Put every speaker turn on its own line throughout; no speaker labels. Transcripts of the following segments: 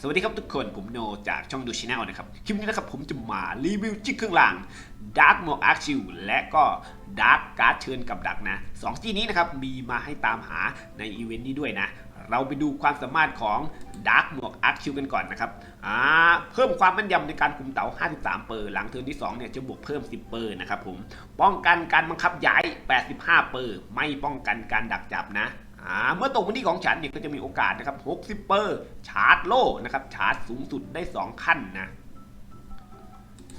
สวัสดีครับทุกคนผมโนจากช่องดูชแนลนะครับ คลิปนี้นะครับผมจะมารีวิวจิ๊กเครื่องราง Dark m o a r c h i l และก็ Dark Card เชิญกับดักนะสองจีนี้นะครับมีมาให้ตามหาในอีเวนต์นี้ด้วยนะ เราไปดูความสามารถของ Dark m o a r c h i l กันก่อนนะครับอ่าเพิ่มความแม่นยำในการคุมเต๋า 53 เปอร์หลังเทิร์นที่ 2 เนี่ยจะบวกเพิ่ม 10 เปอร์นะครับผมป้องกันการบังคับย้าย 85 เปอร์ไม่ป้องกันการดักจับนะ เมื่อตกพื้นที่ของฉันเนี่ยก็จะมีโอกาสนะครับ60เปอร์ชาร์จโล่นะครับชาร์จสูงสุดได้ 2 ขั้นนะ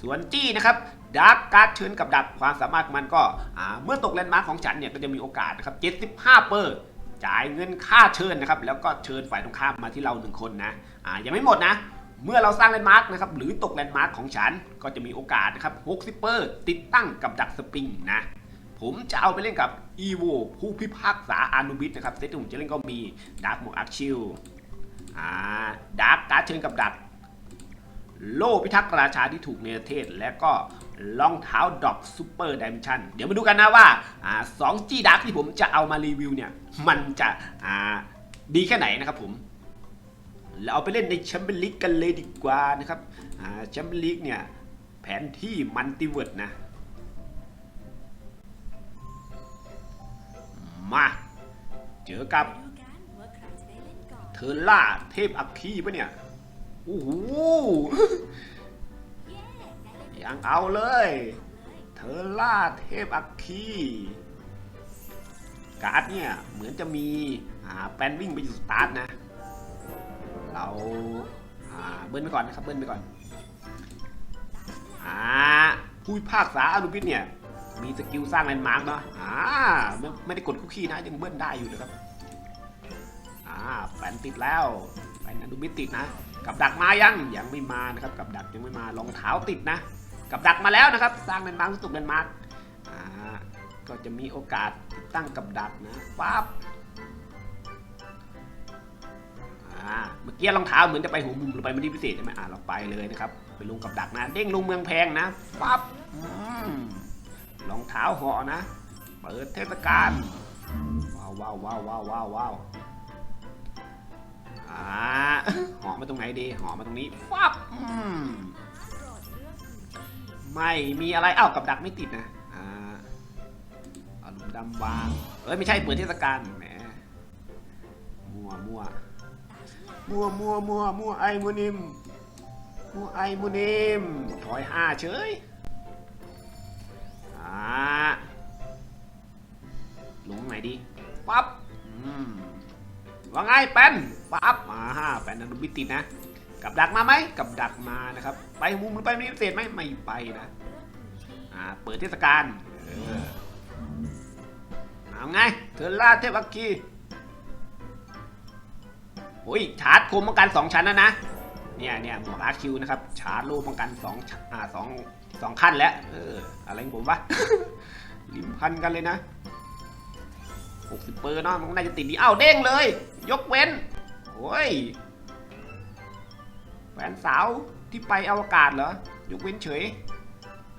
ส่วนจี้นะครับดาร์กการ์ดเชิญกับดักความสามารถมันก็เมื่อตกแลนด์มาร์คของฉันเนี่ยก็จะมีโอกาสนะครับ75เปอร์จ่ายเงินค่าเชิญนะครับแล้วก็เชิญฝ่ายตรงข้ามมาที่เราหนึ่งคนนะอ่ายังไม่หมดนะ เมื่อเราสร้างแลนด์มาร์คนะครับหรือตกแลนด์มาร์คของฉันก็จะมีโอกาสนะครับ60เปอร์ติดตั้งกับดักสปริงนะ ผมจะเอาไปเล่นกับ e v o ผู้พิพากษาอานุบิสนะครับเซตที่ผมจะเล่นก็มีดาร์กโมอาร์ชิลอ่าดาร์กการ์ดเชิญกับดักโล่พิทักษ์ราชาที่ถูกเนรเทศ และก็รองเท้าดอกซูเปอร์ดิมชันเดี๋ยวมาดูกันนะว่าอ่าสองจีดักที่ผมจะเอามารีวิวเนี่ย มันจะอ่าดีแค่ไหนนะครับผมเราเอาไปเล่นในแชมเปี้ยนลีกกันเลยดีกว่านะครับอ่าแชมเปี้ยนลีกเนี่ย แผนที่มัลติเวิร์ดนะ มา เจอกับ
เล่นก่อน
เทอร์ล่าเทพอัคคีปะเนี่ย โอ้โห
ยั
งเอาเลยเทอร์ล่าเทพอัคคีการ์ดเนี่ยเหมือนจะมีแปนวิ่งไปอยู่สตาร์ทนะ เราเบิ้ลไปก่อนนะครับเบิ้ลไปก่อนอ่าผู้พิพากษาอนุพิษเนี่ย มีสกิลสร้างแลนด์มาร์กเนาะอ่าไม่ได้กดคุกคี้นะ ยังเบิ้ลได้อยู่นะครับ อ่าแฟนติดแล้วแฟนอนุบิตติดนะ กับดักมายัง ยังไม่มานะครับ กับดักยังไม่มารองเท้าติดนะ กับดักมาแล้วนะครับ สร้างแลนด์มาร์กตุกแลนด์มาร์กอ่า ก็จะมีโอกาสติดตั้งกับดักนะปั๊บอ่าเมื่อกี้รองเท้าเหมือนจะไปหัวมุมหรือไปไม่ได้พิเศษใช่ไหมอ่าเราไปเลยนะครับ ไปลงกับดักนะ เด้งลงเมืองแพงนะปั๊บ รองเท้าหาะนะ เปิดเทศกาลว้าวว้าวว้าวว้าวว้าวว้าวอ่าหาะมาตรงไหนดีหาะมาตรงนี้ฟับไม่มีอะไรอ้าวกับดักไม่ติดนะอ่าเอาลุมดำวางเอ้ยไม่ใช่เปิดเทศกาลแหมมัวมัวมัวมัวมัวมัวไอมูนิมมัวไอมูนิมถอยห้าเฉย อ่าลงไหนดีปั๊บอืมว่าไงแป้นปั๊บมาฮ่าแป้นอนุบิติดนะ กับดักมาไหมกับดักมานะครับ ไปมุมหรือไปไม่พิเศษไหมไม่ไปนะอ่าเปิดเทศกาลเออเอาไงเธอล่าเทพอัคคีโอ้ยชาร์จคมป้องกันสองชั้นนะนะเนี่ยเนี่ยหมวกอาร์คิวนะครับชาร์จโล่ป้องกันสองชั้นอ่าสอง สองขั้นแล้ว เออ อะไรของผมวะ ริมพันกันเลยนะหกสิบเปอร์เนาะ มันน่าจะติดดีอ้าวเด้งเลย ยกเว้นโอ้ยแฟนสาวที่ไปอวกาศเหรอ ยกเว้นเฉย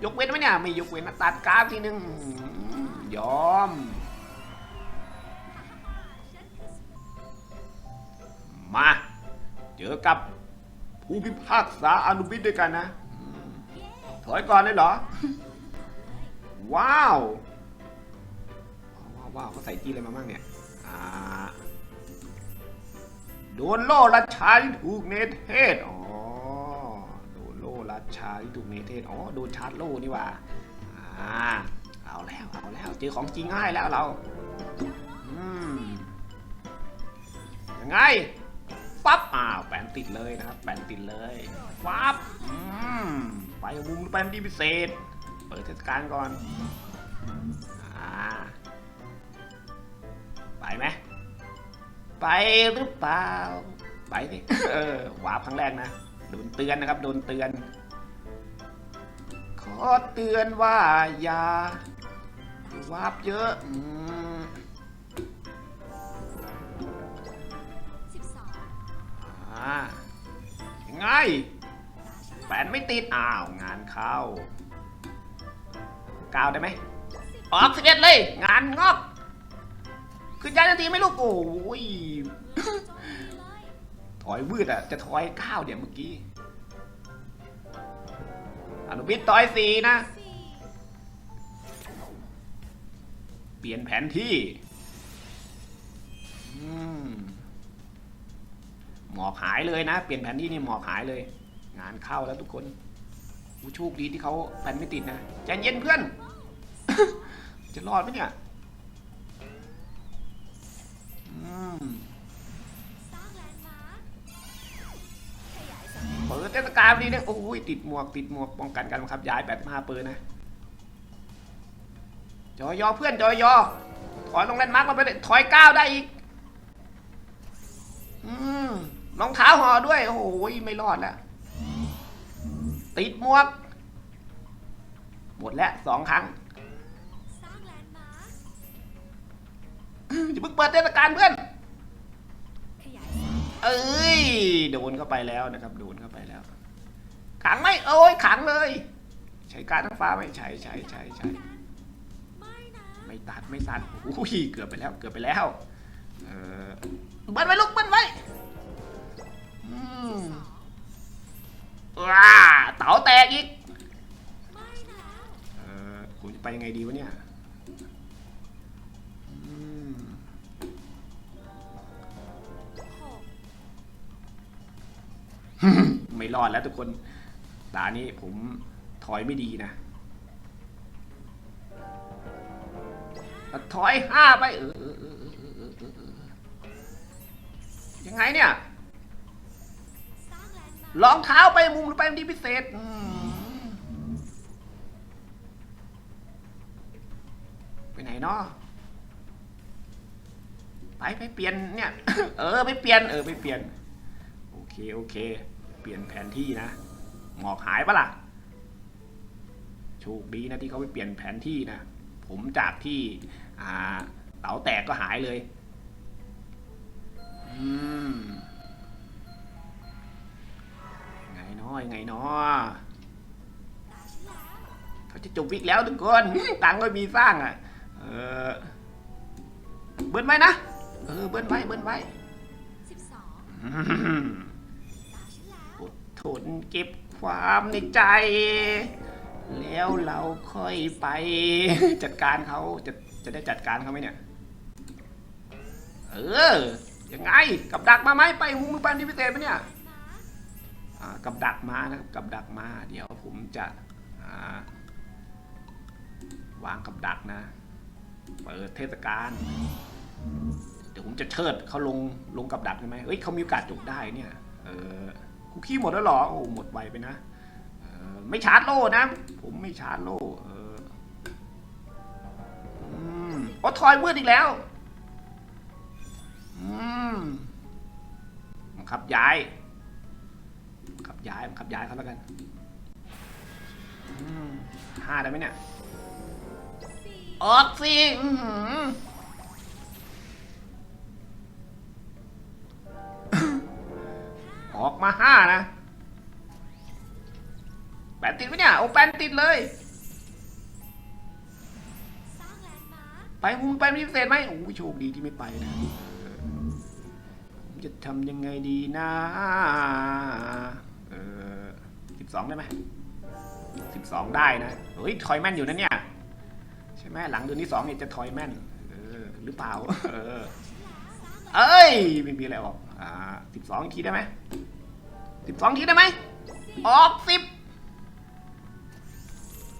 ยกเว้นไหมเนี่ย ไม่ยกเว้นนะตัดกราฟทีนึง ยอม มา เจอกับผู้พิพากษาอนุบิดด้วยกันนะ ถอยก่อนเลยเหรอ ว้าว ว้าวว้าวเขาใส่จีอะไรมาบ้างเนี่ยอ่าโดนโลรัชาที่ถูกเนเทศอ๋อ โดนโลรัชาที่ถูกเนเทศอ๋อ โดนชาร์จโลนี่ว่าอ่า เอาแล้ว เอาแล้ว เจอของจริงง่ายแล้วเรา อืม ยังไง ปั๊บ อ้าว แปนติดเลยนะครับ แปนติดเลย ปั๊บ อืม ไปมุมหรือไปมันดีพิเศษ เปิดเทศกาลก่อนอ่าไปไหมไปหรือเปล่า ไปสิเออวาร์ปครั้งแรกนะโดนเตือนนะครับโดนเตือน ขอเตือนว่าอย่าวาร์ปเยอะอืม
12
อ่ายังไง แฟนไม่ติด อ้าว งานเข้ากาวได้ไหมออกสิบเอ็ดเลย งานงอกขึ้นย้ายทันทีไหม่ลูกโอ้ย
เลือกโจมตีเลย
ถอยมืดอะ จะถอยเก้าเดี๋ยวเมื่อกี้อนุบิดถอยสี่นะ
สี่
เปลี่ยนแผนที่อืมหมอกหายเลยนะ เปลี่ยนแผนที่นี่หมอกหายเลย งานเข้าแล้วทุกคนผู้โชคดีที่เขาแผนไม่ติดนะใจเย็นเพื่อน จะรอดไหมเนี่ยอืม
สร้างแลนด์มาร์คขยายสำนัก
เปิดเทศกาลนี้เนี่ยโอ้ยติดหมวกติดหมวกป้องกันการบังคับย้ายแปดห้าเปอร์นะจอยอเพื่อนจอยอถอยลงแลนมาร์กมาไปถอยก้าวได้อีกอืมรองเท้าห่อด้วย โอ้โหไม่รอดแล้ว ติดหมวก หมดแล้วสองครั้ง
สร้างแลนด์มาร์ค
อย่าเพิ่งเปิดเทศกาลเพื่อน
ขยายสำนัก
เอ้ย โดนเข้าไปแล้วนะครับ โดนเข้าไปแล้ว ขังไหมโอ้ยขังเลย ใช้การทั้งฟ้าไหมใช้ใช้ใช้ใช้
ไม่นะ
ไม่ตัดไม่สั่นอุ้ยเกือบไปแล้วเกือบไปแล้ว เออเบิ้ลไว้ลูกเบิ้ลไว้อืม ว้าเต๋าแตกอีก
ไม่นะ
เออผมจะไปยังไงดีวะเนี่ยอืมไม่รอดแล้วทุกคนตานี้ผมถอยไม่ดีนะถอยห้าไปเออยังไงเนี่ย
ร
องเท้าไปมุมหรือไปมุมที่พิเศษอืมไปไหนเนาะไปไปเปลี่ยนเนี่ย เออไปเปลี่ยนเออไปเปลี่ยน โอเคโอเค เปลี่ยนแผนที่นะ หมอกหายปะล่ะ โชคดีนะที่เขาไปเปลี่ยนแผนที่นะ ผมจากที่ อ่าเต๋าแตกก็หายเลย อืม ยังไงเนาะเขาจะจบวิกแล้วทุกคนตังก็มีสร้างอะเออเบิ้ลไว้นะเออเบิ้ลไว้เบิ้ลไว้
สิบสอง
อืม
ตาฉันแล้ว
อดทนเก็บความในใจ แล้วเราค่อยไป จัดการเขาจะจะได้จัดการเขาไหมเนี่ย เออยังไงกับดักมาไหมไปหูมุมปันที่พิเศษไหมเนี่ย กับดักม้านะครับกับดักม้าเดี๋ยวผมจะวางกับดักนะ เปิดเทศกาลเดี๋ยวผมจะเชิดเขาลงลงกับดักใช่ไหมเอ้ยเขามีโอกาสจบได้เนี่ยเออคุกกี้หมดแล้วหรอโอ้หมดไวไปนะเออไม่ชาร์จโล่นะ ผมไม่ชาร์จโล่เอออืมโอ้ทอยมืดอีกแล้วอืมบังคับย้าย ย้ายขับย้ายเขาแล้วกันห้าได้ไหมเนี่ยออกสิออกมาห้านะแปดติดไหมเนี่ยโอ้แปดติดเลยไปมุมไปมีพิเศษไหมโอ้โชคดีที่ไม่ไปนะผมจะทำยังไงดีนะ 12ได้ไหม12 ได้นะเฮ้ยถอยแม่นอยู่นะเนี่ยใช่ไหมหลังเดือนที่2เนี่ยจะถอยแม่นออหรือเปล่าเอ,อ้ยไม่มีอะไรออกอ่า12อีทีได้ไหม12ทีได้ไหมออก10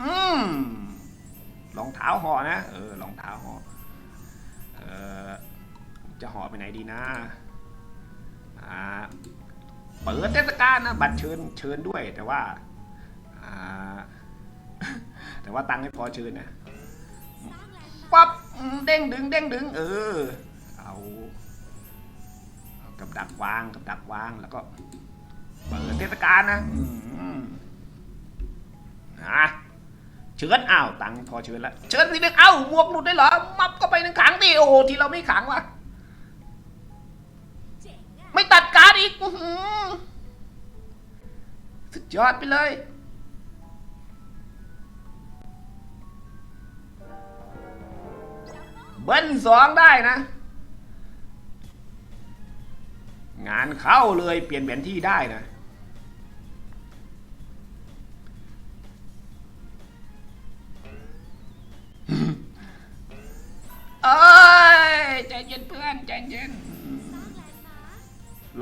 อืมรองเท้าห่อนะเออรองเท้าห่อเออจะห่อไปไหนดีนะอ่า เปิดเทศกาลนะบัตรเชิญเชิญด้วย แต่ว่าแต่ว่าตังค์ไม่พอเชิญนะปั๊บเด้งดึงเด้งดึง เออ เอากับดักวางกับดักวางแล้วก็เปิดเทศกาลนะอืมอะเชิญอ้าวตังค์พอเชิญแล้วเชิญทีนึงเอ้าหมวกหลุดได้เหรอมับก็ไปหนึ่งขังดิโอ้โหที่เราไม่ขังวะไม่ตัด อีกสุดยอดไปเลย เบิ้ลสองได้นะ งานเข้าเลยเปลี่ยนแผนที่ได้นะเอ้ยใจเย็นเพื่อนใจเย็น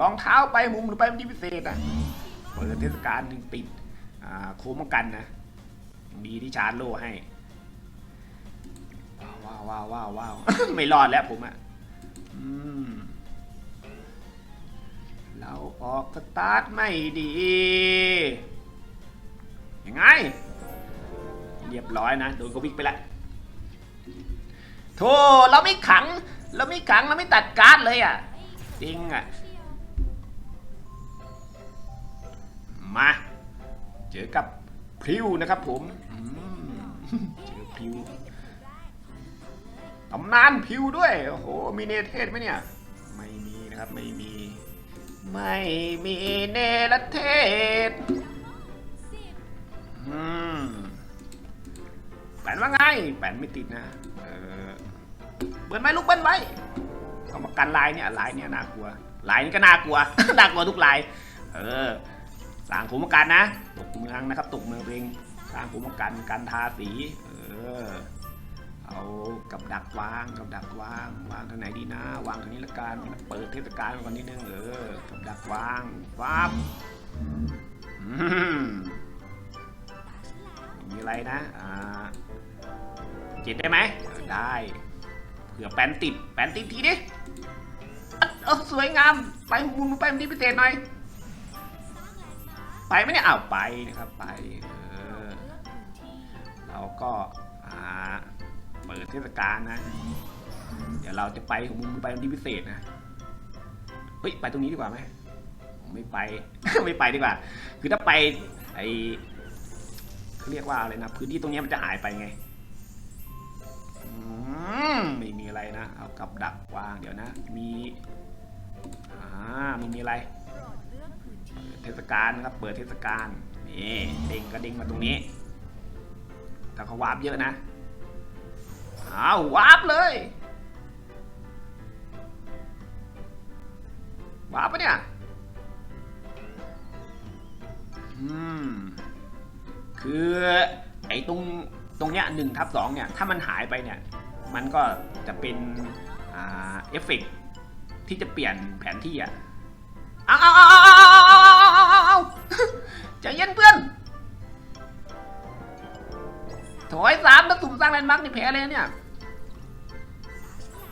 รองเท้าไปมุมหรือไปที่พิเศษอะเปิดเทศกาลหนึ่งปิดอ่าโค้งกันนะ มีที่ชาร์จโล่ให้ ว้าวว้าวว้าวว้าวไม่รอดแล้วผมอะเราออกสตาร์ทไม่ดี ยังไง เรียบร้อยนะ โดนก็วิกไปแล้วโธ่เราไม่ขัง เราไม่ขัง เราไม่ตัดการ์ดเลยอะ จริงอะ มา เจอกับพริวนะครับผมเจอพริวตำนานพริวด้วย โอ้โห มีเนเทศไหมเนี่ย ไม่มีนะครับไม่มี ไม่มีเนรเทศอืมแปนว่าไง แปนไม่ติดนะ เออเบิ้ลไหมลูกเบิ้ลไว้ต้องมากันลายเนี่ยลายเนี่ยน่ากลัวลายนี้ก็น่ากลัว น่ากลัวทุกลาย เออ สร้างขุมกันนะ ตกเมืองนะครับ ตกเมืองเองสร้างขุมกันกันทาสีเออเอากับดักวางกับดักวางวางทางไหนดีนะวางทางนี้ละกันเปิดเทศกาลก่อนนิดนึงเออกับดักวางฟับมีอะไรนะอ่าจิตได้ไหมได้เผื่อแปนติดแปนติดทีดิเออสวยงามไปมุมไปมุมที่พิเศษหน่อย ไปไหมเนี่ยอ้าวไปนะครับไปเออเราก็อ่าเปิดเทศกาลนะ เดี๋ยวเราจะไปของมุมไปที่พิเศษนะเฮ้ยไปตรงนี้ดีกว่าไหมไม่ไปไม่ไปดีกว่า คือถ้าไปไอเขาเรียกว่าอะไรนะพื้นที่ตรงนี้มันจะหายไปไงอืมไม่มีอะไรนะ เอากับดักวางเดี๋ยวนะ มี กาลครับเปิดเทศกาลนี่เด้งก็เด้งมาตรงนี้แต่เขาวาร์ปเยอะนะอ้าววาร์ปเลยวาร์ปปะเนี่ยอืมคือไอ้ตรงตรงเนี้ยหนึ่งทับสองเนี่ยถ้ามันหายไปเนี่ย มันก็จะเป็นอเอฟเฟกต์ที่จะเปลี่ยนแผนที่อะเอาเอาเอาเใจเย็นเพื่อนถอยสามแล้วสุ่มสร้างแลนด์มาร์กนี่แพ้เลยเนี่ย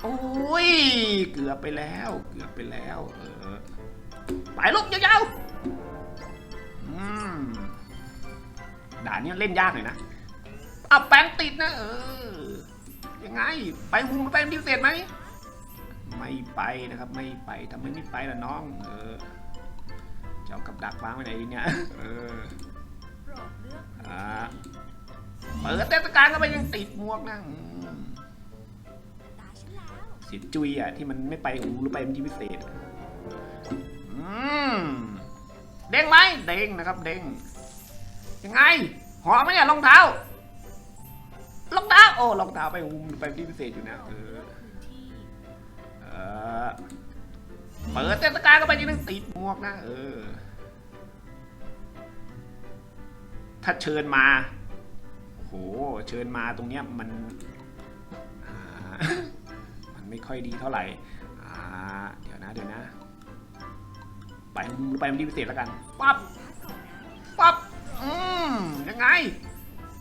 โอ้ย เกือบไปแล้ว เกือบไปแล้ว เออ ไปลูกยาวๆอืมด่านนี้เล่นยากหน่อยนะเอาแปนติดนะ เออ ยังไง ไปมุมไปดิวเศษไหม ไม่ไปนะครับ ไม่ไปทำไมไม่ไปล่ะน้อง เออ จะเอากับดักวางไว้ไหนดีเนี่ยเอออ่าเปิดเทศกาลก็ไปยังติดหมวกนะอืมเสียจุยอะที่มันไม่ไปหูหรือไปเป็นที่พิเศษอืมเด้งไหมเด้งนะครับเด้งยังไงหอมไหมเนี่ยรองเท้ารองเท้าโอ้รองเท้าไปหูไปเป็นที่พิเศษอยู่นะเออเออ เปิดเทศกาลก็ไปยังนึงติดหมวกนะเออ ถ้าเชิญมาโอ้โห เชิญมาตรงเนี้ยมัน มันไม่ค่อยดีเท่าไหร่อ่าเดี๋ยวนะเดี๋ยวนะ ไปไปมันที่พิเศษแล้วกันปั๊บปั๊บอืมยังไง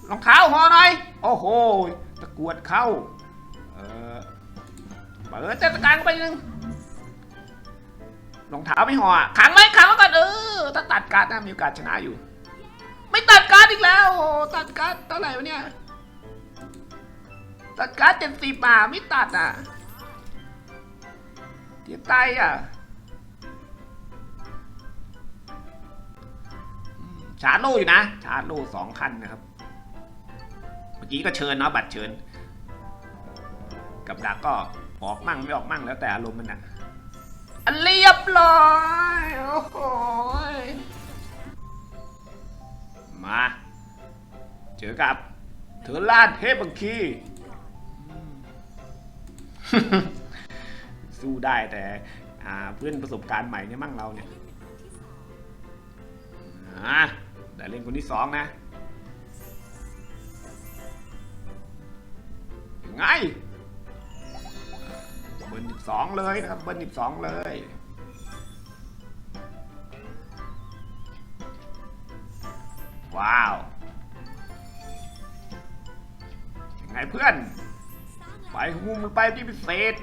รองเท้าหอหน่อย โอ้โห ตะกรวดเข้า เออ เปิดเทศกาลเข้าไปนึง รองเท้าไม่ห่อขังไว้ขังไว้ก่อนเออถ้าตัดการ์ดนะมีโอกาสชนะอยู่ ไม่ตัดการ์ดอีกแล้วโอ้ตัดการ์ดเท่าไหร่วะเนี่ยตัดการ์ดเจ็ดสิบอะไม่ตัดอะเสียใจอะชาร์จโลอยู่นะ ชาร์จโลสองคันนะครับ เมื่อกี้ก็เชิญเนาะบัตรเชิญ กับดักก็ออกมั่งไม่ออกมั่งแล้วแต่อารมณ์มันนะอัน เรียบร้อยโอ้โหยมา เจอกับเธอลาดเทพบังคีสู้ได้แต่เพื่อนประสบการณ์ใหม่เนี่ยมั่งเราเนี่ย
ได้เล่นเป็นคนที่สอง
อ่าได้เล่นคนที่สองนะยังไง บิร์นสิบสองเลยนะครับเบิร์นสิบสองเลยว้าวยังไงเพื่อน ไป
แรง
หูมันไปที่พิเศษ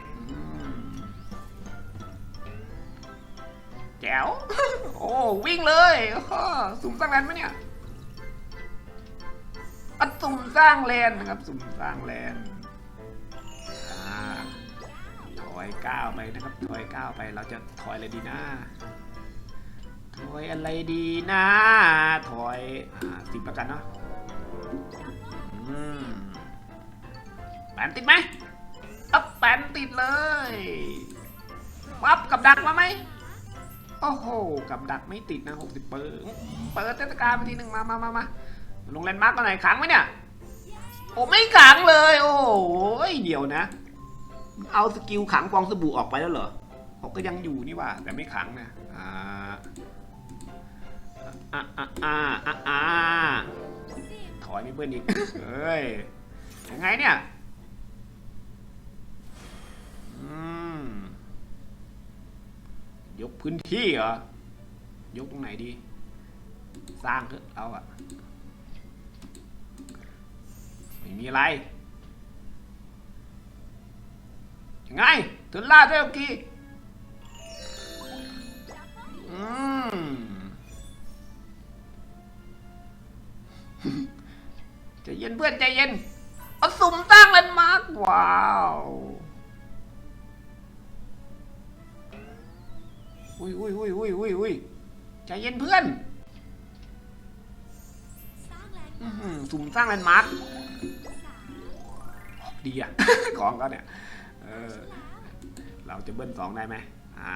แจ๋ว โอ้ วิ่งเลยสุ่มสร้างแลนด์ไหมเนี่ยอะสุ่มสร้างแลนด์นะครับ สุ่มสร้างแลนด์ อยก้าวไปนะครับถอยก้าวไปเราจะถอยอะไรดีนะถอยอะไรดีนะถอยอ่าสิบแล้วกันเนาะอืมแปนติดไหมอัพแปนติดเลยปั๊บกับดักมาไหมโอ้โห กับดักไม่ติดนะหกสิบเปิดเปิดเทศกาลมาทีหนึ่งมามามามาลงแลนด์มาร์กตัวไหนขังไหมเนี่ย โอ้ไม่ขังเลย โอ้โหเดี๋ยวนะ เอาสกิลขังฟองสบู่ออกไปแล้วเหรอเขาก็ยังอยู่นี่ว่า แต่ไม่ขังนะอ่าอ่าอ่าอ่าอ่าอ่า
สิบ
ถอยไม่เพื่อนอีกเฮ้ยยังไงเนี่ยยกพื้นที่เหรอ ยกตรงไหนดี สร้างเถอะเราอะไม่มีอะไร ยัง ไงถึงล่าได้โอกีอืมใจเย็นเพื่อนใจเย็น เอาสุ่มตั้งแลนมาร์กว้าวอุ้ยอุ้ยอุ้ยอุ้ยอุ้ยอุ้ยใจเย็นเพื่อน
สร้างแรง
อื้อหือสุ่มสร้างแลนด์มาร์กดีอะของเขาเนี่ย เออ เราจะเบิ้ลสองได้ไหมอ่า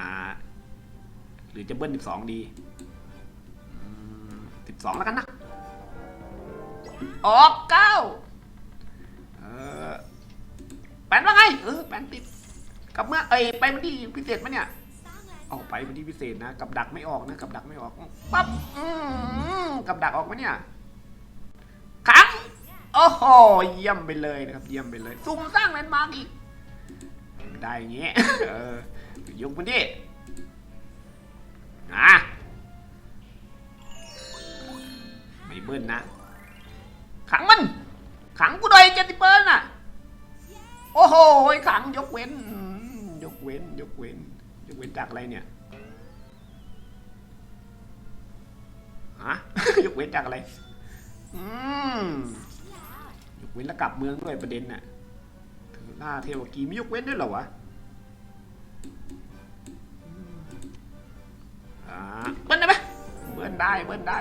หรือจะเบิ้ลสิบสองดีสิบสองแล้วกันนะ ออกเก้าเออแปนว่าไง เออแปนติดกลับเมื่อเอ้ยไปมันที่พิเศษมะเนี่ย
สร้างแรง
ออกไปมันที่พิเศษนะ กับดักไม่ออกนะ กับดักไม่ออก ปั๊บอืมกับดักออกมะเนี่ยขังโอ้โห เยี่ยมไปเลยนะครับ เยี่ยมไปเลย ซุ่มสร้างแลนด์มาร์กอีก ไม่ได้อย่างเงี้ยเออยกมันดิอะไม่เบิ้ลนะ ขังมัน ขังกูหน่อยเจ็ดสิเบิ้ลน่ะ โอ้โหขังยกเว้น ยกเว้น ยกเว้น ยกเว้นจากอะไรเนี่ยฮะยกเว้นจากอะไร อืมยกเว้นแล้วกลับเมืองด้วยประเด็นน่ะ เธอล่าเทวกีไม่ยกเว้นด้วยเหรอวะอ่าเบิ้ลได้ไหมเบิ้ลได้เบิ้ลได้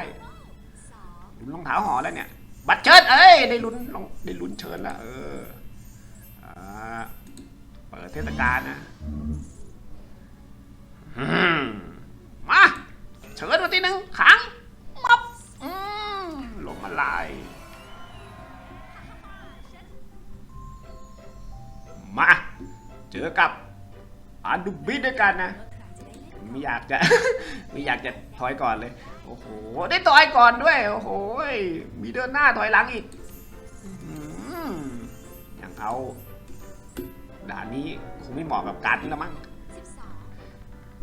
ลุ้นรองเท้าหอแล้วเนี่ย บัตรเชิญเอ้ยได้ลุ้นลองได้ลุ้นเชิญแล้วเอออ่าเปิดเทศกาลนะมาเชิญวันที่หนึ่งขั อกับอันดูบิดด้วยกันนะ
เมื่อใครจะได้เล่น
ไม่อยากจะ ไม่อยากจะถอยก่อนเลย โอ้โห ได้ถอยก่อนด้วย โอ้โห มีเดินหน้าถอยหลังอีกอื้อหืออย่างเอาด่านนี้คงไม่เหมาะกับการนี่ละมั้ง
สิบสอง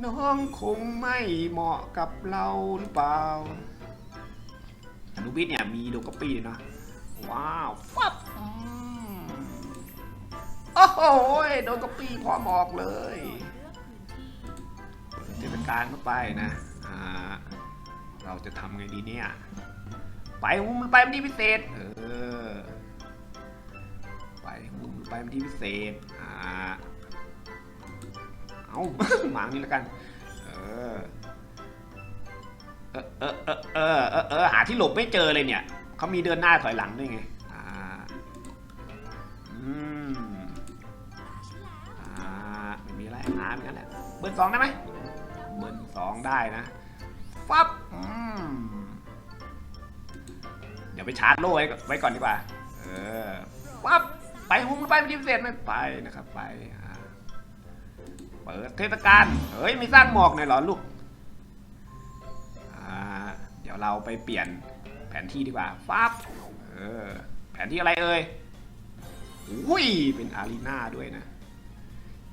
น้องคงไม่เหมาะกับเราหรือเปล่าอนุบิดเนี่ยมีโดกปีด้วยนะว้าวฟับอืม โอ้โหโดนกปีพร้อมออกเลย
เลือกพื้นที่
เทศกาลเข้าไปนะอ่าเราจะทำไงดีเนี่ย ไปมุมมันไปมันที่พิเศษ เออ ไปมุมมันไปมันที่พิเศษ อ่า เอาหมางนี่แล้วกันเออเออ เออเออเออเออเออหาที่หลบไม่เจอเลยเนี่ย เขามีเดินหน้าถอยหลังด้วยไง บิร์นสองได้ไหมเบิร์นสองได้นะฟับเดี๋ยวไปชาร์จโล่ไว้ก่อนไว้ก่อนดีกว่า เออฟับไปหุ้มไปเป็นทีมเสร็จไหมไปนะครับไปเปิดเทศกาลเฮ้ยม่สร้างหมอกหน่อยเหรอลูกเดี๋ยวเราไปเปลี่ยนแผนที่ดีกว่าฟับเออแผนที่อะไรเอ่ยอุ้ยเป็นอารีนาด้วยนะ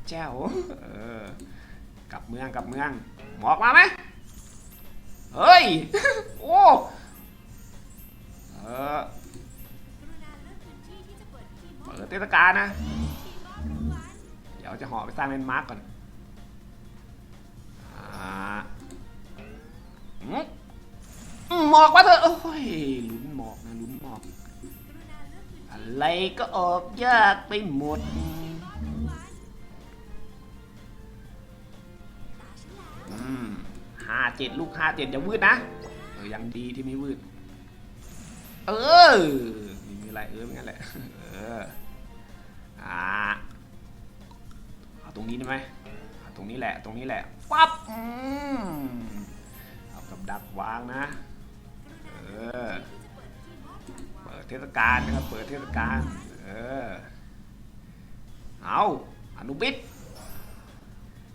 แจ้วเออ กลับเมืองกลับเมืองหมอกมาไหมเฮ้ย โอ้เออก
รุณาเลือกพื้นที่ที่จะเปิดพิธีมอบ
เปิดเทศกาลนะ
พิธีมอบรางวัล
เดี๋ยวจะห่อไปสร้างแลนด์มาร์กก่อนอ่าอืมอืมหมอกมาเถอะโอ้ยลุ้นหมอกนะลุ้นหมอก
กรุณาเลือกพื้นที่
อะไรก็ออกยากไปหมด ห้าเจ็ดลูกห้าเจ็ดอย่าวืดนะ เออยังดีที่ไม่วืด เออไม่มีอะไรเออไม่งั้นแหละ เออ อ่าเอาตรงนี้ได้ไหมเอาตรงนี้แหละ ตรงนี้แหละ ปั๊บอืมเอากับดักวางนะ เออ เปิดเทศกาลนะครับ เปิดเทศกาล เออ เอาอนุบิด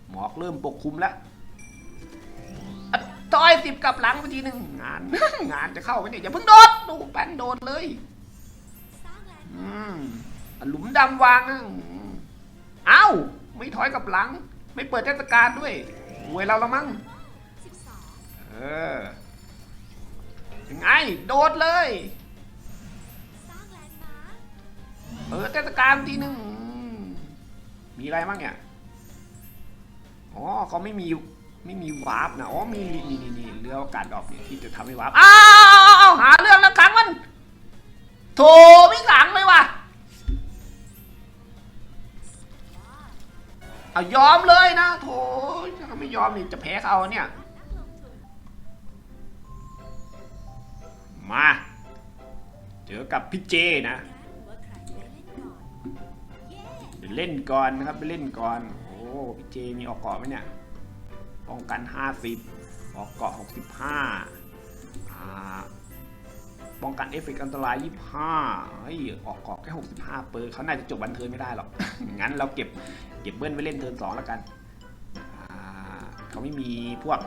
หมอกเริ่มปกคลุมแล้ว อะต่อยสิบกลับหลังไปทีหนึ่งงาน งานจะเข้าไปเนี่ยอย่าเพิ่งโดดดูแป้นโดดเลย อืมหลุมดำวางนะเอ้า ไม่ถอยกลับหลัง ไม่เปิดเทศกาลด้วยหวยเราละมั้งเออยังไง โดดเลยเปิดเทศกาลทีหนึ่งมีอะไรบ้างเนี่ย อ๋อเขาไม่มี ไม่มีวาร์ปนะอ๋อมีนี่นี่นี่เรืออากาศดอกเนี่ยที่จะทำให้วาร์ปอ้าวหาเรื่องแล้วขังมันโถไม่ขังเลยว่ะเอายอมเลยนะโถถ้าไม่ยอมนี่จะแพ้เขาเนี่ยมาเจอกับพี่เจนะ
งั้นว่าใครจะได้เล่นก่อนเย้
ไปเล่นก่อนนะครับไปเล่นก่อนโอ้พี่เจมีออกเกาะไหมเนี่ย ป้องกัน 50ออกเกาะ 65อ่าป้องกันเอฟเฟกต์อันตราย 25เฮ้ยออกเกาะแค่ 65 เปอร์เขาน่าจะจบวันเทิร์นไม่ได้หรอก งั้นเราเก็บเก็บเบิ้ลไว้เล่นเทิร์น2แล้วกัน เขาไม่มีพวก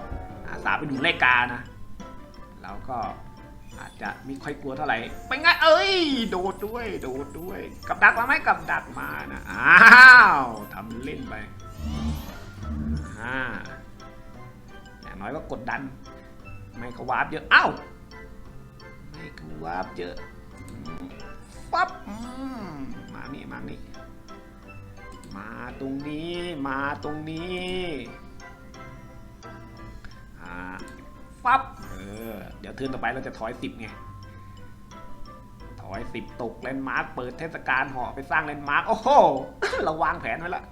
อาสาไปดูเลกานะเราก็อาจจะไม่ค่อยกลัวเท่าไหร่ ไปไงเอ้ย โดดด้วย โดดด้วย กับดักมาไหมกับดักมานะ อ้าวทำเล่นไปอ่า อย่างน้อยก็กดดัน ไม่ก็วาร์ปเยอะเอ้าไม่ก็วาร์ปเยอะ ปั๊บ มานี่ มานี่ มาตรงนี้ มาตรงนี้ปั๊บ เออ เดี๋ยวเทิร์นต่อไปเราจะถอยสิบไง ถอยสิบตกแลนมาร์คเปิดเทศกาลหาะไปสร้างแลนมาร์คโอ้โห เราวางแผนไว้ล้ว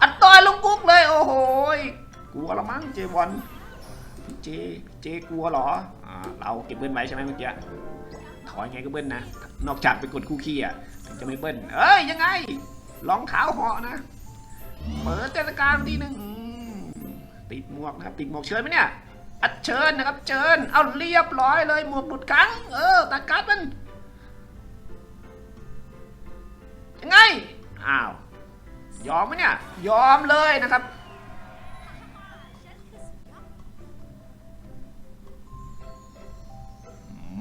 อัดต่อยลงกุ๊กเลย โอ้โห กลัวละมั้งเจวอนเจเจกลัวเหรออ่าเราเก็บเบิ้ลไว้ใช่ไหมเมื่อกี้ถอยไงก็เบิ้ลนะ นอกจากไปกดคู่ขี้อะถึงจะไม่เบิ้ลเอ้ยยังไงรองเท้าเหาะนะเปิดเทศกาลทีหนึ่งติดหมวกนะครับติดหมวกเชิญไหมเนี่ยอัดเชิญนะครับเชิญเอาเรียบร้อยเลยหมวกหลุดครั้งเออตัดการ์ดมันยังไงอ้าวยอมไหมเนี่ยยอมเลยนะครับ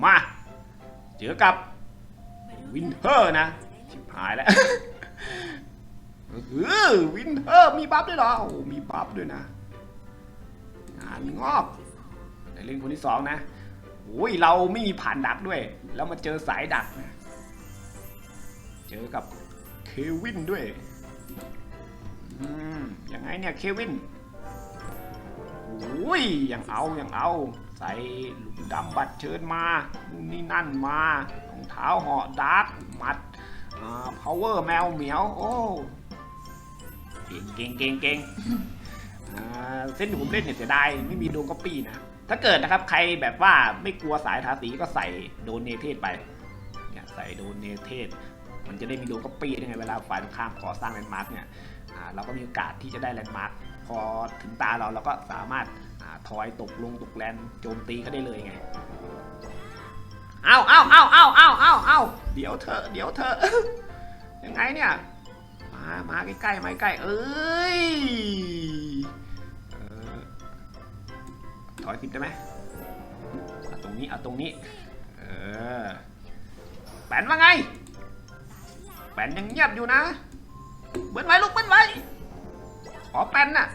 มาเจอกับ
มาดู
วิน
กั
เทอร์นะ ชิบหายแล้วเออวินเทอร์มีบัฟด้วยเหรอ โอ้โหมีบัฟด้วยนะงานงอกได้เล่นคนที่สองนะโอ้ยเราไม่มีผ่านดักด้วย แล้วมาเจอสายดักนะเจอกับเควินด้วยอืมยังไงเนี่ยเควินโอ้ยยังเอายังเอา ใส่หลุมดำบัตรเชิญมานู่นนี่นั่นมารองเท้าเหาะดาร์กหมัดอ่า power แมวเหมียว โอ้เก่งเก่งเก่งเก่งเส้นที่ผมเล่นเนี่ยเสียดายไม่มีโดนก๊อปปี้นะ ถ้าเกิดนะครับใครแบบว่าไม่กลัวสายทาสีก็ใส่โดนเนเทศไปเนี่ยใส่โดนเนเทศ มันจะได้มีโดนก๊อปปี้ได้ไงเวลาฝ่ายตรงข้ามก่อสร้างแลนด์มาร์กเนี่ยเราก็มีโอกาสที่จะได้แลนด์มาร์กพอถึงตาเราเราก็สามารถ อ่าทอยตกลงตกแลนโจมตีก็ได้เลยไงเอาเอาเอาเอาเอาเอาเอาเดี๋ยวเธอเดี๋ยวเธอยังไงเนี่ย มามาใกล้ๆมาใกล้เอ้ยถอยสิบได้ไหมเอาตรงนี้เอาตรงนี้เออแปนว่าไงแปนยังเงียบอยู่นะเบิ้ลไว้ลูกเบิ้ลไว้ขอแปนน่ะ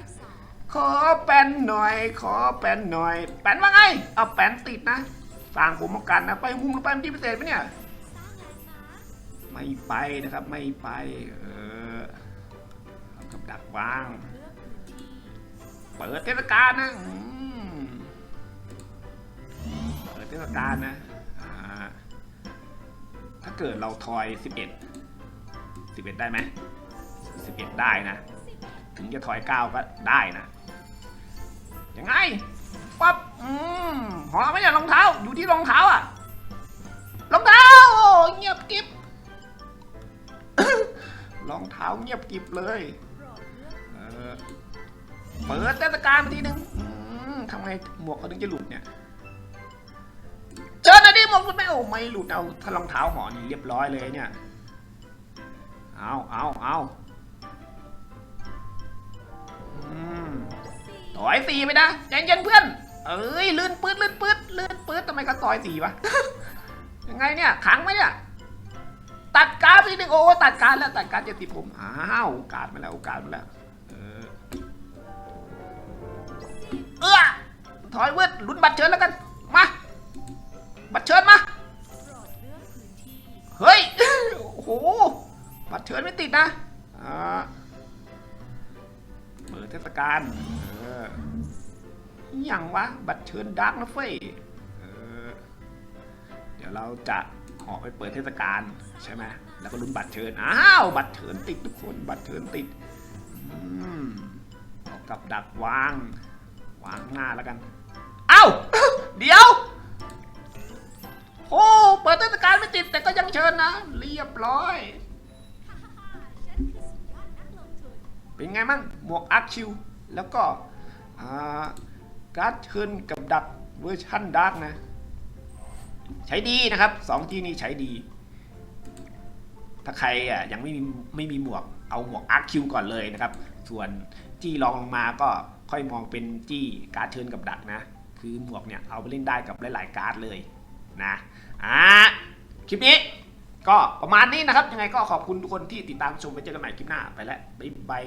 ขอแป้นหน่อย ขอแป้นหน่อย แป้นว่าไง เอาแป้นติดนะสร้างผมเอากันนะ ไปมุมหรือไปที่พิเศษไหมเนี่ย ไม่ไปนะครับ ไม่ไป เออกับดักวาง เปิดเทศกาลนะเปิดเทศกาลนะ ถ้าเกิดเราทอย 11 11 ได้ไหม 11 ได้นะ ถึงจะถอย 9 ก็ได้นะ ยังไงปั๊บอืมหอไม่ใช่รองเท้า อยู่ที่รองเท้าอะรองเท้าเงียบกิบรองเท้าเงียบกิบเลยเออเปิดเทศกาลทีหนึ่งทำไงหมวกเขาถึงจะหลุดเนี่ยเจอหนะดิหมวกหลุดไหมโอ้ไม่หลุดเอาถ้ารองเท้าหอนี่เรียบร้อยเลยเนี่ยเอาเอาเอา ต่อยสี่ไปนะใจเย็นเพื่อน เอ้ยลื่นปื๊ดลื่นปื๊ดลื่นปื๊ดทำไมก็ต่อยสี่วะ ยังไงเนี่ยขังไหมเนี่ย ตัดการ์ดไปหนึ่งโอ้ตัดการดแล้วตัดการดเจ็ดสิบผม อ้าวโอกาสมาแล้วโอกาสมาแล้ว เออเออถอยเวิร์ดลุ้นบัตรเชิญแล้วกัน มา บัตรเชิญมา เฮ้ย โอ้โห บัตรเชิญไม่ติดนะ อ่า ทศกาลเอออหย่างวะ บัตรเชิญดาร์กนะเฟ้ยเออเดี๋ยวเราจะออกไปเปิดเทศกาลใช่ไหมแล้วก็ลุ้นบัตรเชิญ อ้าว บัตรเชิญติดทุกคน บัตรเชิญติดอืมเอากับดักวาง วางหน้าแล้วกัน เอ้า เดี๋ยวโอ้เปิดเทศกาลไม่ติดแต่ก็ยังเชิญนะ เรียบร้อย เป็นไงมั่งหมวกอาร์คชิวแล้วก็การ์ดเชิญกับดักเวอร์ชั่นดาร์กนะ ใช้ดีนะครับสองที่นี้ใช้ดี ถ้าใครอะยังไม่มีไม่มีหมวกเอาหมวกอาร์คิวก่อนเลยนะครับ ส่วนจี้รองลงมาก็ค่อยมองเป็นจี้การ์ดเชิญกับดักนะ คือหมวกเนี่ยเอาไปเล่นได้กับหลาย ๆ การ์ดเลยนะอ่าคลิปนี้ ก็ประมาณนี้นะครับ ยังไงก็ขอบคุณทุกคนที่ติดตามชมไปเจอกันใหม่คลิปหน้าไปแล้วบ๊ายบาย